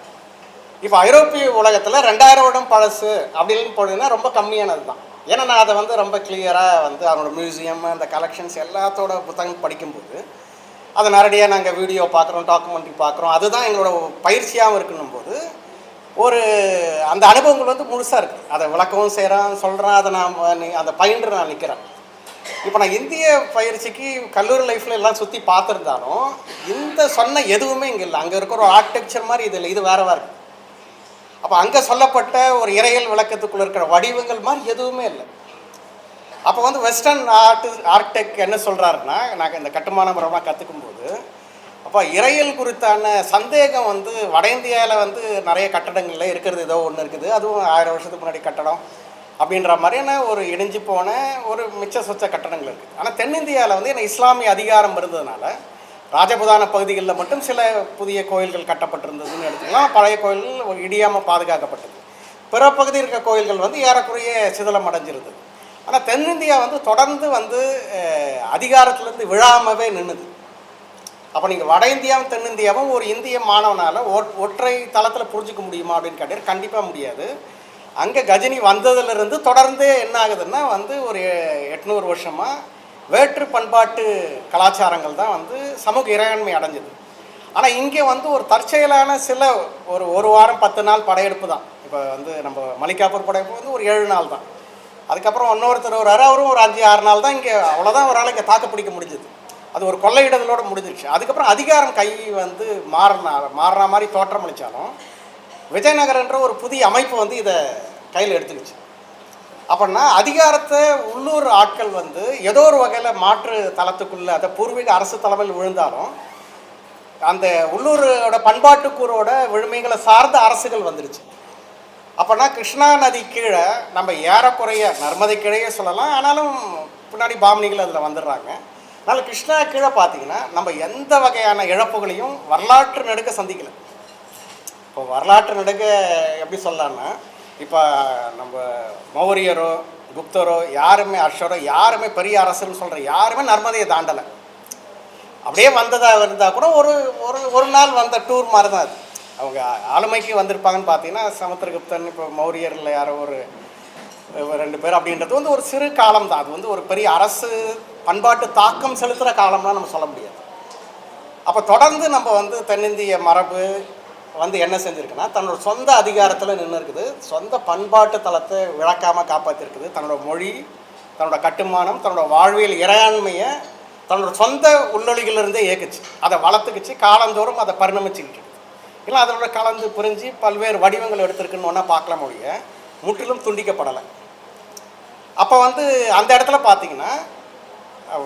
இப்போ ஐரோப்பிய உலகத்தில் ரெண்டாயிரம் வருடம் பழசு அப்படின்னு போனீங்கன்னா ரொம்ப கம்மியானது தான் ஏன்னா நான் அதை வந்து ரொம்ப கிளியராக வந்து அவனோட மியூசியம் அந்த கலெக்ஷன்ஸ் எல்லாத்தோட புத்தகம் படிக்கும்போது அதை நேரடியாக நாங்கள் வீடியோ பார்க்குறோம் டாக்குமெண்ட்ரி பார்க்குறோம் அதுதான் எங்களோட பயிற்சியாகவும் இருக்கணும் போது ஒரு அந்த அனுபவங்கள் வந்து முழுசாக இருக்குது அதை விளக்கவும் செய்கிறான் சொல்கிறான் அதை நான் நீ- அந்த பயின்று நான் நிற்கிறேன் இப்போ நான் இந்திய பயிற்சிக்கு கல்லூரி லைஃப்பில் எல்லாம் சுற்றி பார்த்துருந்தாலும் இந்த சொன்ன எதுவுமே இங்கே இல்லை. அங்கே இருக்கிற ஒரு ஆர்கிடெக்சர் மாதிரி இது இல்லை. இது வேறவா இருக்குது அப்போ அங்கே சொல்லப்பட்ட ஒரு இறையல் விளக்கத்துக்குள்ள இருக்கிற வடிவங்கள் மாதிரி எதுவுமே இல்லை. அப்போ வந்து வெஸ்டர்ன் ஆர்ட் ஆர்கிடெக்ட் என்ன சொல்கிறாருன்னா நாங்கள் இந்த கட்டுமான முறைலாம் கற்றுக்கும்போது அப்போ இறையல் குறித்தான சந்தேகம் வந்து வட இந்தியாவில் வந்து நிறைய கட்டடங்களில் இருக்கிறது ஏதோ ஒன்று இருக்குது. அதுவும் ஆயிரம் வருஷத்துக்கு முன்னாடி கட்டடம் அப்படின்ற மாதிரியான ஒரு இடிஞ்சு போன ஒரு மிச்ச சொச்ச கட்டடங்கள் இருக்குது ஆனால் தென்னிந்தியாவில் வந்து என்ன இஸ்லாமிய அதிகாரம் இருந்ததுனால ராஜபுதான பகுதிகளில் மட்டும் சில புதிய கோயில்கள் கட்டப்பட்டிருந்ததுன்னு எடுத்துக்கலாம். பழைய கோயில்கள் இடியாமல் பாதுகாக்கப்பட்டது. பிற பகுதி இருக்க கோயில்கள் வந்து ஏறக்குறைய சிதலம் அடைஞ்சிருந்தது ஆனால் தென்னிந்தியா வந்து தொடர்ந்து வந்து அதிகாரத்துலேருந்து விழாமவே நின்றுது அப்போ நீங்கள் வட இந்தியாவும் தென்னிந்தியாவும் ஒரு இந்திய மாணவனால் ஒற்றை தளத்தில் புரிஞ்சிக்க முடியுமா அப்படின்னு கேட்டால் கண்டிப்பாக முடியாது. அங்கே கஜினி வந்ததுலேருந்து தொடர்ந்து என்ன ஆகுதுன்னா வந்து ஒரு எட்நூறு வருஷமாக வேற்று பண்பாட்டு கலாச்சாரங்கள் தான் வந்து சமூக இறையாண்மை அடைஞ்சது. ஆனால் இங்கே வந்து ஒரு தற்செயலான சில ஒரு ஒரு வாரம் பத்து நாள் படையெடுப்பு தான். இப்போ வந்து நம்ம மலிகாப்பூர் படையெடுப்பு வந்து ஒரு ஏழு நாள் தான். அதுக்கப்புறம் இன்னொருத்தர் ஒரு அவரும் ஒரு அஞ்சு ஆறு நாள் தான் இங்கே அவ்வளோதான் ஒரு ஆள் இங்கே தாக்கு பிடிக்க முடிஞ்சது. அது ஒரு கொள்ளையிடுதலோடு முடிஞ்சிருச்சு. அதுக்கப்புறம் அதிகாரம் கை வந்து மாறினா மாறுற மாதிரி தோற்றம் அளித்தாலும் விஜயநகரன்ற ஒரு புதிய அமைப்பு வந்து இதை கையில் எடுத்துக்கிச்சு. அப்படின்னா அதிகாரத்தை உள்ளூர் ஆட்கள் வந்து ஏதோ ஒரு வகையில் மாற்று தளத்துக்குள்ளே அதை பூர்வீக அரசு தலைமையில் விழுந்தாலும் அந்த உள்ளூரோட பண்பாட்டுக்கூறோட விழுமைகளை சார்ந்த அரசுகள் வந்துருச்சு. அப்போனா கிருஷ்ணா நதி கீழே நம்ம ஏறக்குறைய நர்மதை கீழே சொல்லலாம். ஆனாலும் பின்னாடி பாமணிகள் அதில் வந்துடுறாங்க. அதனால் கிருஷ்ணா கீழே பார்த்தீங்கன்னா நம்ம எந்த வகையான இழப்புகளையும் வரலாற்று நடுக்க சந்திக்கல. இப்போ வரலாற்று நடுக்க எப்படி சொல்லலாம்னா இப்போ நம்ம மௌரியரோ குப்தரோ யாருமே அர்ஷரோ யாருமே பெரிய அரசுன்னு சொல்கிற யாருமே நர்மதையை தாண்டலை. அப்படியே வந்ததாக இருந்தால் கூட ஒரு ஒரு ஒரு நாள் வந்த டூர் மாதிரி தான் அது. அவங்க ஆளுமைக்கு வந்திருப்பாங்கன்னு பார்த்தீங்கன்னா சமுத்திரகுப்தன் இப்போ மௌரியரில் யாரோ ஒரு ரெண்டு பேர் அப்படின்றது வந்து ஒரு சிறு காலம் தான் அது வந்து ஒரு பெரிய அரசு பண்பாட்டு தாக்கம் செலுத்துகிற காலம்லாம் நம்ம சொல்ல முடியாது. அப்போ தொடர்ந்து நம்ம வந்து தென்னிந்திய மரபு வந்து என்ன செஞ்சுருக்குன்னா தன்னோட சொந்த அதிகாரத்தில் நின்று இருக்குது. சொந்த பண்பாட்டு தளத்தை விளக்காமல் காப்பாற்றிருக்குது தன்னோட மொழி தன்னோட கட்டுமானம் தன்னோட வாழ்வியல் இறையாண்மையை தன்னோட சொந்த உள்ளொலிகளிலிருந்தே இயக்குச்சு. அதை வளர்த்துக்குச்சு. காலந்தோறும் அதை பரிணமிச்சுக்கிட்டு இருக்குது. இல்லை அதனோட கலந்து புரிஞ்சு பல்வேறு வடிவங்கள் எடுத்திருக்குன்னு ஒன்றா பார்க்கலாம் ஒழிய முற்றிலும் துண்டிக்கப்படலை. அப்போ வந்து அந்த இடத்துல பார்த்தீங்கன்னா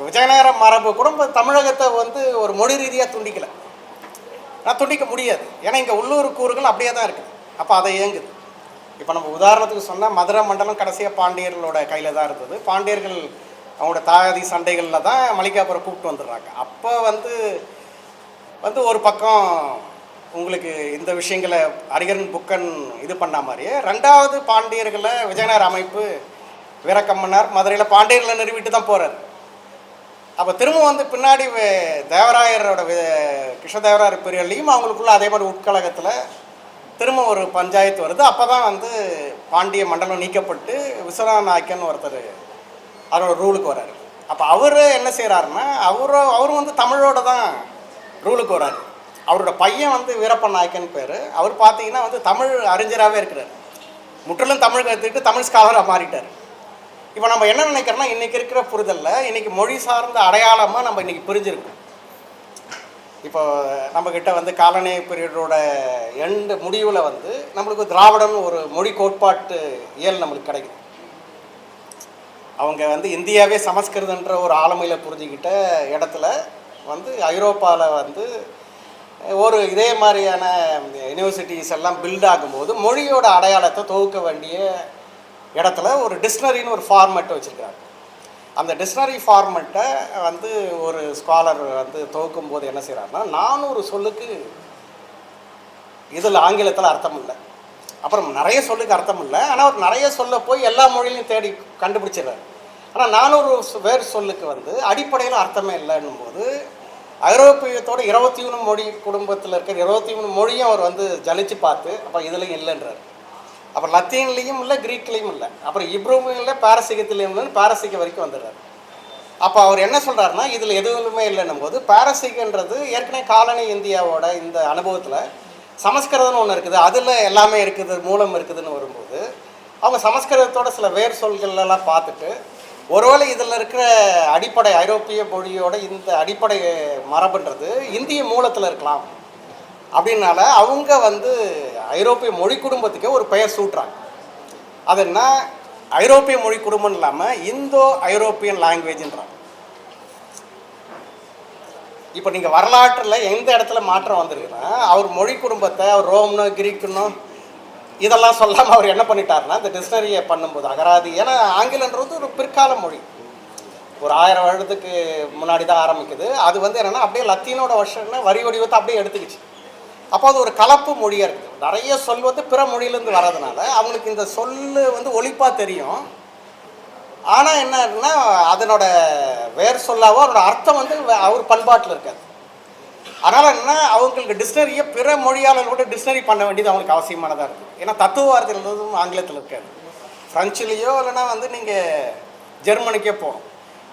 விஜயநகர மரபு குடும்ப தமிழகத்தை வந்து ஒரு மொழி ரீதியாக துண்டிக்கலை. நான் துண்டிக்க முடியாது. ஏன்னா இங்கே உள்ளூர் கூறுகள் அப்படியே தான் இருக்குது. அப்போ அதை இயங்குது இப்போ நம்ம உதாரணத்துக்கு சொன்னால் மதுரை மண்டலம் கடைசியாக பாண்டியர்களோட கையில் தான் இருந்தது. பாண்டியர்கள் அவங்களோட தாதி சண்டைகளில் தான் மலிகாபுரம் கூப்பிட்டு வந்துடுறாங்க. அப்போ வந்து வந்து ஒரு பக்கம் உங்களுக்கு இந்த விஷயங்களை அரிகரன் புக்கன் இது பண்ண மாதிரியே ரெண்டாவது பாண்டியர்களை விஜயநகர அமைப்பு வீரக்கம்மனார் மதுரையில் பாண்டியர்களை நிறுவிட்டு தான் போகிறார் அப்போ திரும்ப வந்து பின்னாடி வே- தேவராயரோட கிருஷ்ணதேவராயர் பெரியலையும் அவங்களுக்குள்ள அதே மாதிரி உட்கழகத்தில் திரும்ப ஒரு பஞ்சாயத்து வருது. அப்போ தான் வந்து பாண்டிய மண்டலம் நீக்கப்பட்டு விஸ்வநாத நாயக்கன் ஒருத்தர் அவரோட ரூலுக்கு வராரு. அப்போ அவர் என்ன செய்கிறாருன்னா அவரும் அவரும் வந்து தமிழோட தான் ரூலுக்கு வராரு. அவரோட பையன் வந்து வீரப்ப நாயக்கன் பேர். அவர் பார்த்தீங்கன்னா வந்து தமிழ் அறிஞராகவே இருக்கிறார். முற்றிலும் தமிழ் கற்றுக்கிட்டு தமிழ் ஸ்காலராக மாறிட்டார். இப்போ நம்ம என்ன நினைக்கிறோம்னா இன்றைக்கி இருக்கிற புரிதலில் இன்றைக்கி மொழி சார்ந்த அடையாளமாக நம்ம இன்றைக்கி புரிஞ்சிருக்கோம். இப்போ நம்மக்கிட்ட வந்து காலனி பீரியடோட எண்டு முடிவில் வந்து நம்மளுக்கு திராவிடம்னு ஒரு மொழி கோட்பாட்டு இயல் நம்மளுக்கு கிடைக்குது. அவங்க வந்து இந்தியாவே சமஸ்கிருதன்ற ஒரு ஆளுமையில் புரிஞ்சுக்கிட்ட இடத்துல வந்து ஐரோப்பாவில் வந்து ஒரு இதே மாதிரியான யூனிவர்சிட்டிஸ் எல்லாம் பில்ட் ஆகும்போது மொழியோட அடையாளத்தை தொகுக்க வேண்டிய இடத்துல ஒரு டிக்ஷனரின்னு ஒரு ஃபார்மெட்டை வச்சுருக்காரு அந்த டிக்ஷனரி ஃபார்மெட்டை வந்து ஒரு ஸ்காலர் வந்து துவக்கும் போது என்ன செய்கிறாருன்னா நானூறு சொல்லுக்கு இதில் ஆங்கிலத்தில் அர்த்தம் இல்லை அப்புறம் நிறைய சொல்லுக்கு அர்த்தம் இல்லை ஆனால் அவர் நிறைய சொல்ல போய் எல்லா மொழியிலையும் தேடி கண்டுபிடிச்சிடுறாரு. ஆனால் நானூறு வேறு சொல்லுக்கு வந்து அடிப்படையில் அர்த்தமே இல்லைன்னும் போது ஐரோப்பியத்தோட இருபத்தி மூணு மொழி குடும்பத்தில் இருக்கிற இருபத்தி மூணு மொழியும் அவர் வந்து ஜலிச்சு பார்த்து அப்போ இதுலையும் இல்லைன்றார். அப்புறம் லத்தீன்லேயும் இல்லை கிரீக்லேயும் இல்லை. அப்புறம் இப்ரூவும் இல்லை பாரசீகத்துலேயும் இல்லை பாரசீக வரைக்கும் வந்துடுறாரு. அப்போ அவர் என்ன சொல்கிறாருன்னா இதில் எதுவுமே இல்லைன்னும் போது பாரசீகன்றது ஏற்கனவே காலனி இந்தியாவோட இந்த அனுபவத்தில் சமஸ்கிருதம்னு ஒன்று இருக்குது. அதில் எல்லாமே இருக்குது மூலம் இருக்குதுன்னு வரும்போது அவங்க சமஸ்கிருதத்தோட சில வேர் சொல்கள்லாம் பார்த்துட்டு ஒருவேளை இதில் இருக்கிற அடிப்படை ஐரோப்பிய மொழியோட இந்த அடிப்படை மரபுன்றது இந்திய மூலத்தில் இருக்கலாம். அப்படின்னால அவங்க வந்து ஐரோப்பிய மொழி குடும்பத்துக்கே ஒரு பெயர் சூட்டுறாங்க. அது என்ன? ஐரோப்பிய மொழி குடும்பம் இல்லாமல் இந்தோ ஐரோப்பியன் லாங்குவேஜ்ன்றாங்க. இப்போ நீங்கள் வரலாற்றில் எந்த இடத்துல மாற்றம் வந்திருக்குன்னா அவர் மொழி குடும்பத்தை அவர் ரோம்னோ கிரீக்குன்னோ இதெல்லாம் சொல்லாமல் அவர் என்ன பண்ணிட்டாருன்னா இந்த டிக்ஷனரியை பண்ணும்போது அகராதி ஏன்னா ஆங்கிலன்றது ஒரு பிற்கால மொழி. ஒரு ஆயிரம் வருடத்துக்கு முன்னாடி தான் ஆரம்பிக்குது. அது வந்து என்னென்னா அப்படியே லத்தீனோட வருஷம்னா வரி வடிவத்தை அப்படியே எடுத்துக்கிச்சு. அப்போ அது ஒரு கலப்பு மொழியாக இருக்குது நிறைய சொல் வந்து பிற மொழியிலேருந்து வர்றதுனால அவங்களுக்கு இந்த சொல் வந்து ஒழிப்பாக தெரியும். ஆனால் என்னன்னா அதனோட வேர் சொல்லாவோ அதனோட அர்த்தம் வந்து அவர் பண்பாட்டில் இருக்காது அதனால் என்ன அவங்களுக்கு டிக்ஷனரியை பிற மொழியாளர்களோட டிக்ஷனரி பண்ண வேண்டியது அவங்களுக்கு அவசியமானதாக இருக்குது ஏன்னா தத்துவ வார்த்தைகள் ஆங்கிலத்தில் இருக்காது ஃப்ரெஞ்சுலேயோ இல்லைன்னா வந்து நீங்கள் ஜெர்மனிக்கே போகணும்.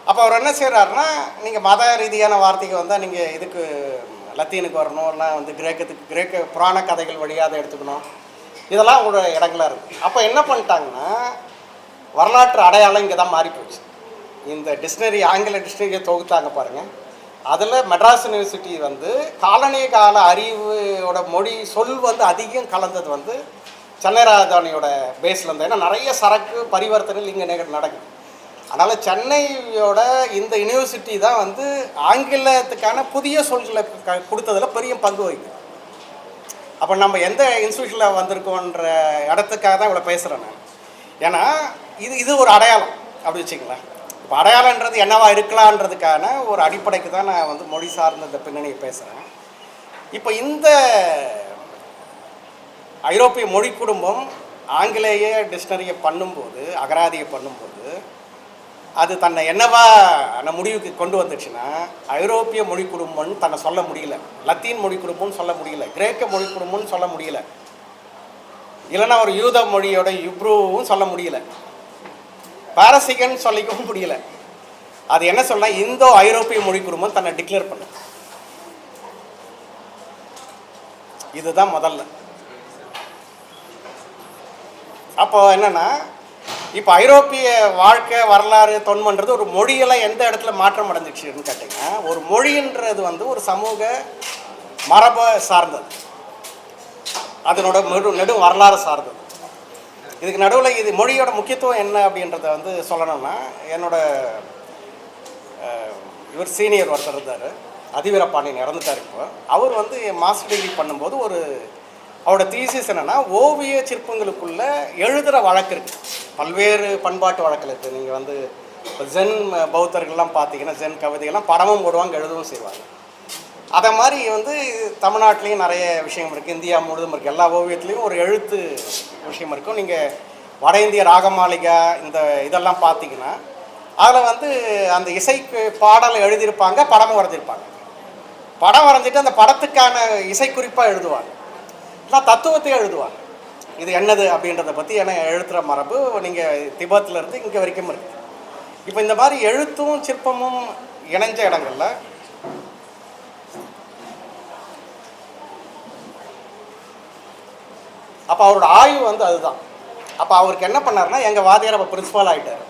அப்போ அவர் என்ன செய்கிறாருன்னா நீங்கள் மத ரீதியான வார்த்தைக்கு வந்தால் நீங்கள் இதுக்கு லத்தீனுக்கு வரணும் இல்லைனா வந்து கிரேக்கத்துக்கு கிரேக்க புராண கதைகள் வழியாக அதை எடுத்துக்கணும். இதெல்லாம் அவங்களோட இடங்களாக இருக்குது அப்போ என்ன பண்ணிட்டாங்கன்னா வரலாற்று அடையாளம் இங்கே தான் மாறி போச்சு இந்த டிக்ஷனரி ஆங்கில டிக்ஷனரியை தொகுத்தாங்க பாருங்கள் அதில் மெட்ராஸ் யூனிவர்சிட்டி வந்து காலனிய கால அறிவோட மொழி சொல் வந்து அதிகம் கலந்தது வந்து சென்னை ராஜதானியோட பேஸில் இருந்து. ஏன்னா நிறைய சரக்கு பரிவர்த்தனைகள் இங்கே நடக்குது. அதனால் சென்னையோட இந்த யூனிவர்சிட்டி தான் வந்து ஆங்கிலத்துக்கான புதிய சொல்களை க கொடுத்ததில் பெரிய பங்கு வகிக்குது. அப்போ நம்ம எந்த இன்ஸ்டியூஷனில் வந்திருக்கோன்ற இடத்துக்காக தான் இவ்வளோ பேசுகிறேன் நான். ஏன்னா இது இது ஒரு அடையாளம் அப்படி வச்சுங்களேன் இப்போ அடையாளன்றது என்னவா இருக்கலான்றதுக்கான ஒரு அடிப்படைக்கு தான் நான் வந்து மொழி சார்ந்த இந்த பின்னணியை பேசுகிறேன் இப்போ இந்த ஐரோப்பிய மொழி குடும்பம் ஆங்கிலேய டிக்ஷனரியை பண்ணும்போது அகராதியை பண்ணும்போது அது தன்னை என்னவா அந்த முடிவுக்கு கொண்டு வந்துச்சுன்னா ஐரோப்பிய மொழி குடும்பம்னு தன்னை சொல்ல முடியல. லத்தீன் மொழி குடும்பம்னு சொல்ல முடியல. கிரேக்க மொழி குடும்பம்னு சொல்ல முடியல. இல்லைன்னா ஒரு யூத மொழியோட இப்ரூவும் சொல்ல முடியல. பாரசீகன் சொல்லிக்கவும் முடியல. அது என்ன சொல்ல இந்தோ ஐரோப்பிய மொழி குடும்பம் தன்னை டிக்ளேர் பண்ண. இதுதான் முதல்ல. அப்போ என்னன்னா இப்போ ஐரோப்பிய வாழ்க்கை வரலாறு தொன்மன்றது ஒரு மொழியெல்லாம் எந்த இடத்துல மாற்றம் அடைஞ்சிச்சுன்னு கேட்டிங்கன்னா ஒரு மொழின்றது வந்து ஒரு சமூக மரபை சார்ந்தது. அதனோட நெடு நெடு வரலாறு சார்ந்தது. இதுக்கு நடுவில் இது மொழியோட முக்கியத்துவம் என்ன அப்படின்றத வந்து சொல்லணும்னா என்னோட இவர் சீனியர் ஒருத்தர் இருந்தார். அதிவீரபாண்டியன் இறந்துட்டார் இப்போ. அவர் வந்து மாஸ்டர் டிகிரி பண்ணும்போது ஒரு அவரோட தீசிஸ் என்னென்னா ஓவிய சிற்பங்களுக்குள்ள எழுதுகிற வழக்கு இருக்குது பல்வேறு பண்பாட்டு வழக்கில் இருக்குது நீங்கள் வந்து இப்போ ஜென் பௌத்தர்கள்லாம் பார்த்தீங்கன்னா ஜென் கவிதைகள்லாம் படமும் போடுவாங்க எழுதவும் செய்வாங்க. அதை மாதிரி வந்து தமிழ்நாட்டிலையும் நிறைய விஷயம் இருக்குது இந்தியா முழுதும் இருக்குது எல்லா ஓவியத்துலேயும் ஒரு எழுத்து விஷயம் இருக்கும். நீங்கள் வட இந்திய ராகமாளிகா இந்த இதெல்லாம் பார்த்தீங்கன்னா அதில் வந்து அந்த இசைக்கு பாடலை எழுதியிருப்பாங்க படமும் வரைஞ்சிருப்பாங்க. படம் வரைஞ்சிட்டு அந்த படத்துக்கான இசைக்குறிப்பாக எழுதுவாங்க. நான் தத்துவத்தை எழுதுவாங்க இது என்னது அப்படின்றத பற்றி ஏன்னா எழுத்துகிற மரபு நீங்கள் திபத்தில் இருந்து இங்கே வரைக்கும் இருக்குது இப்போ இந்த மாதிரி எழுத்தும் சிற்பமும் இணைஞ்ச இடங்களில் அப்போ அவரோட ஆய்வு வந்து அதுதான். அப்போ அவருக்கு என்ன பண்ணாருன்னா எங்கள் வாத்தியார் அப்போ பிரின்ஸிபால் ஆகிட்டார்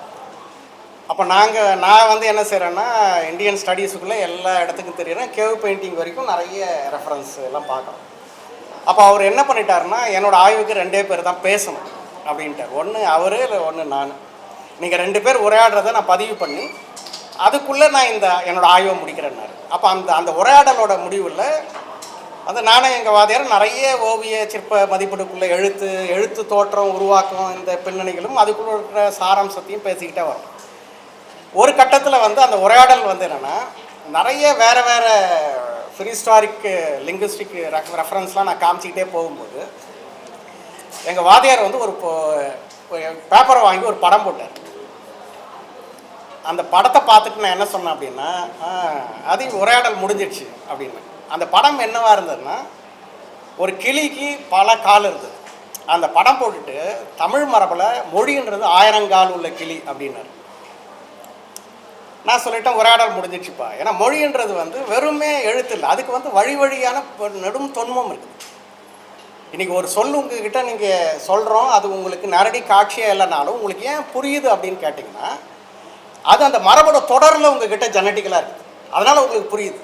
அப்போ நாங்கள் நான் வந்து என்ன செய்கிறேன்னா இந்தியன் ஸ்டடீஸுக்குள்ளே எல்லா இடத்துக்கும் தெரியுறேன். கேவ் பெயிண்டிங் வரைக்கும் நிறைய ரெஃபரன்ஸ் எல்லாம் பார்க்குறோம். அப்போ அவர் என்ன பண்ணிட்டாருன்னா என்னோட ஆய்வுக்கு ரெண்டே பேர் தான் பேசணும் அப்படின்ட்டார். ஒன்று அவர் இல்லை ஒன்று நான். நீங்கள் ரெண்டு பேர் உரையாடுறத நான் பதிவு பண்ணி அதுக்குள்ளே நான் இந்த என்னோடய ஆய்வை முடிக்கிறேன்னாரு. அப்போ அந்த அந்த உரையாடலோட முடிவில் அந்த நானும் எங்கள் வாதியார் நிறைய ஓவிய சிற்ப மதிப்பீடுக்குள்ளே எழுத்து எழுத்து தோற்றம் உருவாக்கம் இந்த பின்னணிகளும் அதுக்குள்ள இருக்கிற சாராம்சத்தையும் பேசிக்கிட்டே வரும். ஒரு கட்டத்தில் வந்து அந்த உரையாடல் வந்து என்னென்னா நிறைய வேறு வேறு ஃப்ரீஸ்டாரிக் லிங்குஸ்டிக் ரெஃபரன்ஸ்லாம் நான் காமிச்சிக்கிட்டே போகும்போது எங்கள் வாதியார் வந்து ஒரு பேப்பரை வாங்கி ஒரு படம் போட்டார். அந்த படத்தை பார்த்துட்டு நான் என்ன சொன்னேன் அப்படின்னா அது உரையாடல் முடிஞ்சிடுச்சு அப்படின்னு. அந்த படம் என்னவா இருந்ததுன்னா ஒரு கிளிக்கு பல கால் இருந்தது. அந்த படம் போட்டுட்டு தமிழ் மரபில் மொழின்றது ஆயிரங்கால் உள்ள கிளி அப்படின்னாரு. நான் சொல்லிட்டேன் உரையாடல் முடிஞ்சிச்சுப்பா ஏன்னா மொழின்றது வந்து வெறுமே எழுத்து இல்லை அதுக்கு வந்து வழி வழியான நெடும் தொன்மம் இருக்குது. இன்றைக்கி ஒரு சொல் உங்ககிட்ட நீங்கள் சொல்கிறோம் அது உங்களுக்கு நேரடி காட்சியாக இல்லைனாலும் உங்களுக்கு ஏன் புரியுது அப்படின்னு கேட்டிங்கன்னா அது அந்த மரபோட தொடரில் உங்ககிட்ட ஜெனட்டிக்கலாக இருக்குது. அதனால் உங்களுக்கு புரியுது.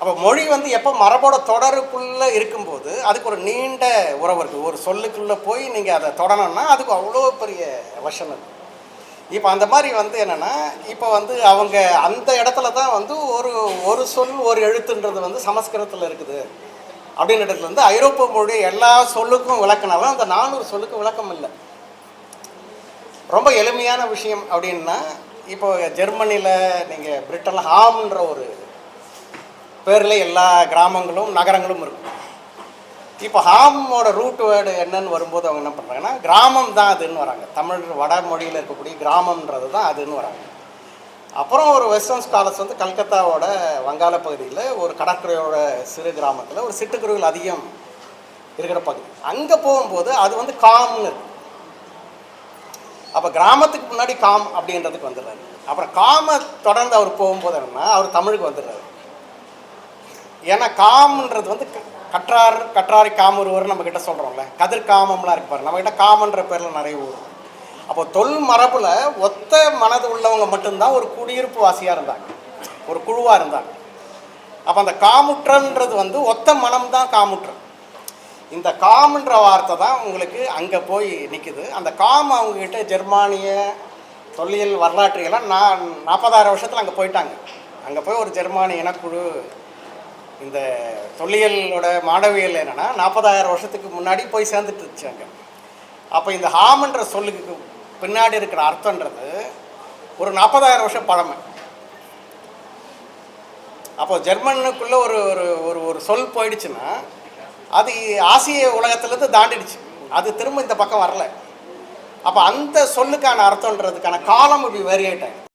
அப்போ மொழி வந்து எப்போ மரபோட தொடருக்குள்ளே இருக்கும்போது அதுக்கு ஒரு நீண்ட உறவு இருக்குது ஒரு சொல்லுக்குள்ளே போய் நீங்கள் அதை தொடணும்னா அதுக்கு அவ்வளோ பெரிய வசம் இருக்குது இப்போ அந்த மாதிரி வந்து என்னென்னா இப்போ வந்து அவங்க அந்த இடத்துல தான் வந்து ஒரு ஒரு சொல் ஒரு எழுத்துன்றது வந்து சமஸ்கிருதத்தில் இருக்குது. அப்படின்றதுலேருந்து இடத்துல வந்து ஐரோப்பிய மொழி எல்லா சொல்லுக்கும் விளக்கினாலும் அந்த நானூறு சொல்லுக்கும் விளக்கம் இல்லை. ரொம்ப எளிமையான விஷயம் அப்படின்னா இப்போ ஜெர்மனியில் நீங்கள் பிரிட்டனில் ஹாம்ன்ற ஒரு பேரில் எல்லா கிராமங்களும் நகரங்களும் இருக்கும். இப்போ ஹாமோட ரூட் வேர்டு என்னன்னு வரும்போது அவங்க என்ன பண்ணுறாங்கன்னா கிராமம் தான் அதுன்னு வராங்க. தமிழ் வடமொழியில் இருக்கக்கூடிய கிராமம்ன்றது தான் அதுன்னு வராங்க. அப்புறம் ஒரு வெஸ்டர்ன் ஸ்காலர்ஸ் வந்து கல்கத்தாவோட வங்காள பகுதியில் ஒரு கடற்கரையோட சிறு கிராமத்தில் ஒரு சிட்டுக்குருவிகள் அதிகம் இருக்கிற பகுதி. அங்கே போகும்போது அது வந்து காம்னு இருக்கு. அப்போ கிராமத்துக்கு முன்னாடி காம் அப்படின்றதுக்கு வந்துடுறாரு. அப்புறம் காமை தொடர்ந்து அவர் போகும்போது என்னன்னா அவர் தமிழுக்கு வந்துடுறாரு. ஏன்னா காம்ன்றது வந்து க- கற்றார் கற்றாரி காமொருவர் நம்ம கிட்ட சொல்கிறோம்ல கதிர் காமம்லாம் இருக்கு பாருங்க. நம்ம கிட்ட காமன்ற பேரில் நிறைய ஊர் அப்போ தொல் மரபில் ஒத்த மனது உள்ளவங்க மட்டும்தான் ஒரு குடியிருப்பு வாசியாக இருந்தாங்க. ஒரு குழுவாக இருந்தாங்க. அப்போ அந்த காமுற்றன்றது வந்து ஒத்த மனம் தான் காமுற்றம் இந்த காம்ன்ற வார்த்தை தான் உங்களுக்கு அங்கே போய் நிற்குது அந்த காம் அவங்கக்கிட்ட ஜெர்மானிய தொல்லியல் வரலாற்றுகள்லாம் நான் நாற்பதாயிரம் வருஷத்தில் அங்கே போயிட்டாங்க. அங்கே போய் ஒரு ஜெர்மானிய இனக்குழு இந்த தொல்லியலோட மாணவியல் என்னென்னா நாற்பதாயிரம் வருஷத்துக்கு முன்னாடி போய் சேர்ந்துட்டு இருந்துச்சு அப்போ இந்த ஹாம்ன்ற சொல்லுக்கு பின்னாடி இருக்கிற அர்த்தன்றது ஒரு நாற்பதாயிரம் வருஷம் பழமை. அப்போ ஜெர்மனுக்குள்ளே ஒரு ஒரு ஒரு ஒரு சொல் போயிடுச்சுன்னா அது ஆசிய உலகத்துலேருந்து தாண்டிடுச்சு. அது திரும்ப இந்த பக்கம் வரல. அப்போ அந்த சொல்லுக்கான அர்த்தன்றதுக்கான காலம் இப்படி வேரியேட் ஆகிடும்